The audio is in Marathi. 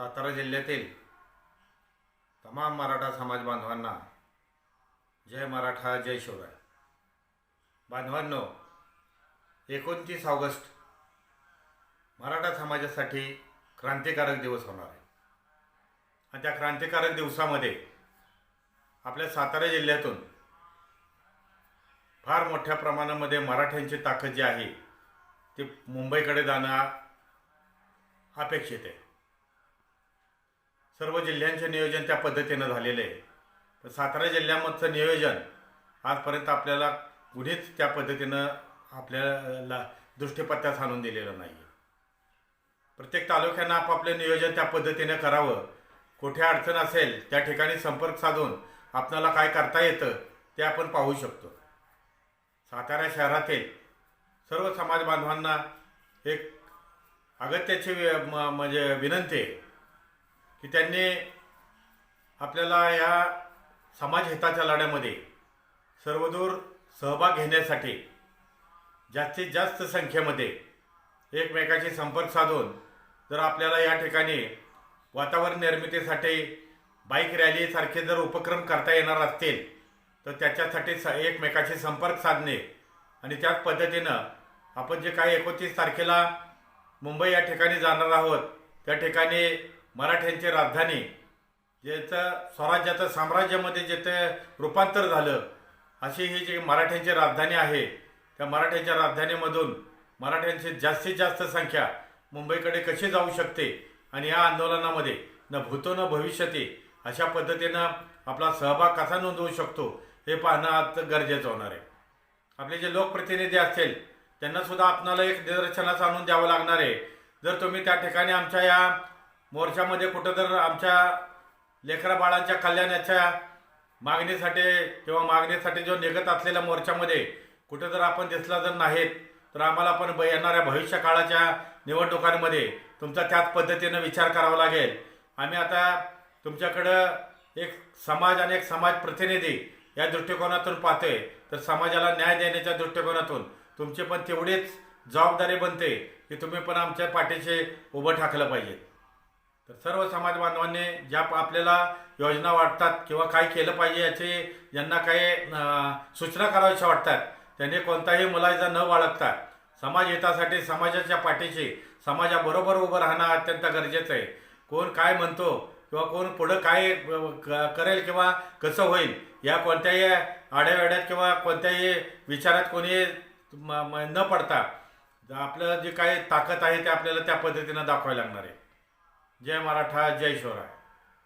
सातारा जिल्ह्यातील तमाम मराठा समाज बांधवांना जय मराठा जय शिवराय. बांधवांनो एकोणतीस ऑगस्ट मराठा समाजासाठी क्रांतिकारक दिवस होणार आहे. आणि त्या क्रांतिकारक दिवसामध्ये आपल्या सातारा जिल्ह्यातून फार मोठ्या प्रमाणामध्ये मराठ्यांची ताकद जी आहे ती मुंबईकडे जाणं अपेक्षित आहे. सर्व जिल्ह्यांचे नियोजन त्या पद्धतीनं झालेलं आहे. तर सातारा जिल्ह्यामधचं नियोजन आजपर्यंत आपल्याला कुणीच त्या पद्धतीनं आपल्याला दृष्टीपत्त्यास आणून दिलेलं नाही आहे प्रत्येक तालुक्यांना आपापलं नियोजन त्या पद्धतीनं करावं. कुठे अडचण असेल त्या ठिकाणी संपर्क साधून आपणाला काय करता येतं ते आपण पाहू शकतो. सातारा शहरातील सर्व समाज बांधवांना एक अगत्याची म- म्हणजे विनंती आहे. की त्यांनी आपल्याला या समाज हिताच्या लढ्यामध्ये सर्वदूर सहभाग घेण्यासाठी जास्तीत जास्त संख्येमध्ये एकमेकाशी संपर्क साधून जर आपल्याला या ठिकाणी वातावरण निर्मितीसाठी बाईक रॅलीसारखे जर उपक्रम करता येणार असतील तर त्याच्यासाठी स एकमेकाशी संपर्क साधणे आणि त्याच पद्धतीनं आपण जे काही एकोणतीस तारखेला मुंबई या ठिकाणी जाणार आहोत त्या ठिकाणी मराठ्यांची राजधानी ज्याचं स्वराज्याचं साम्राज्यामध्ये जिथे रूपांतर झालं अशी ही जी मराठ्यांची राजधानी आहे त्या मराठ्यांच्या राजधानीमधून मराठ्यांची जास्तीत जास्त संख्या मुंबईकडे कशी जाऊ शकते आणि या आंदोलनामध्ये न भूतो न भविष्यते अशा पद्धतीनं आपला सहभाग कसा नोंदवू शकतो हे पाहणं आता गरजेचं होणार आहे. आपले जे लोकप्रतिनिधी असतील त्यांनासुद्धा आपणाला एक निदर्शनाचं आणून द्यावं लागणार आहे. जर तुम्ही त्या ठिकाणी आमच्या या मोर्चामध्ये कुठं तर आमच्या लेकरा बाळांच्या कल्याणाच्या मागणीसाठी किंवा मागणीसाठी जो निघत असलेल्या मोर्चामध्ये कुठं जर आपण दिसला जर नाहीत तर आम्हाला पण ब- येणाऱ्या भविष्य काळाच्या निवडणुकांमध्ये तुमचा त्याच पद्धतीनं विचार करावा लागेल. आम्ही आता तुमच्याकडं एक समाज आणि एक समाज प्रतिनिधी या दृष्टिकोनातून पाहतोय. तर समाजाला न्याय देण्याच्या दृष्टिकोनातून तुमची पण तेवढीच जबाबदारी बनते की तुम्ही पण आमच्या पाठीशी उभं ठाकलं पाहिजे. तर सर्व समाज बांधवांनी ज्या प- आपल्याला योजना वाटतात किंवा काय केलं पाहिजे याची ज्यांना काही सूचना कराव्याच्या वाटतात. त्यांनी कोणताही मुलायचा न बाळगता समाज हितासाठी समाजाच्या पाठीशी समाजाबरोबर उभं राहणं अत्यंत गरजेचं आहे. कोण काय म्हणतो किंवा कोण पुढं काय क- करेल किंवा कसं होईल या कोणत्याही आड्यावेड्यात किंवा कोणत्याही विचारात कोणी म- न पडता आपलं जे काही ताकद आहे ते आपल्याला त्या पद्धतीनं दाखवायला लागणार आहे. जय मराठा जय शिवराय.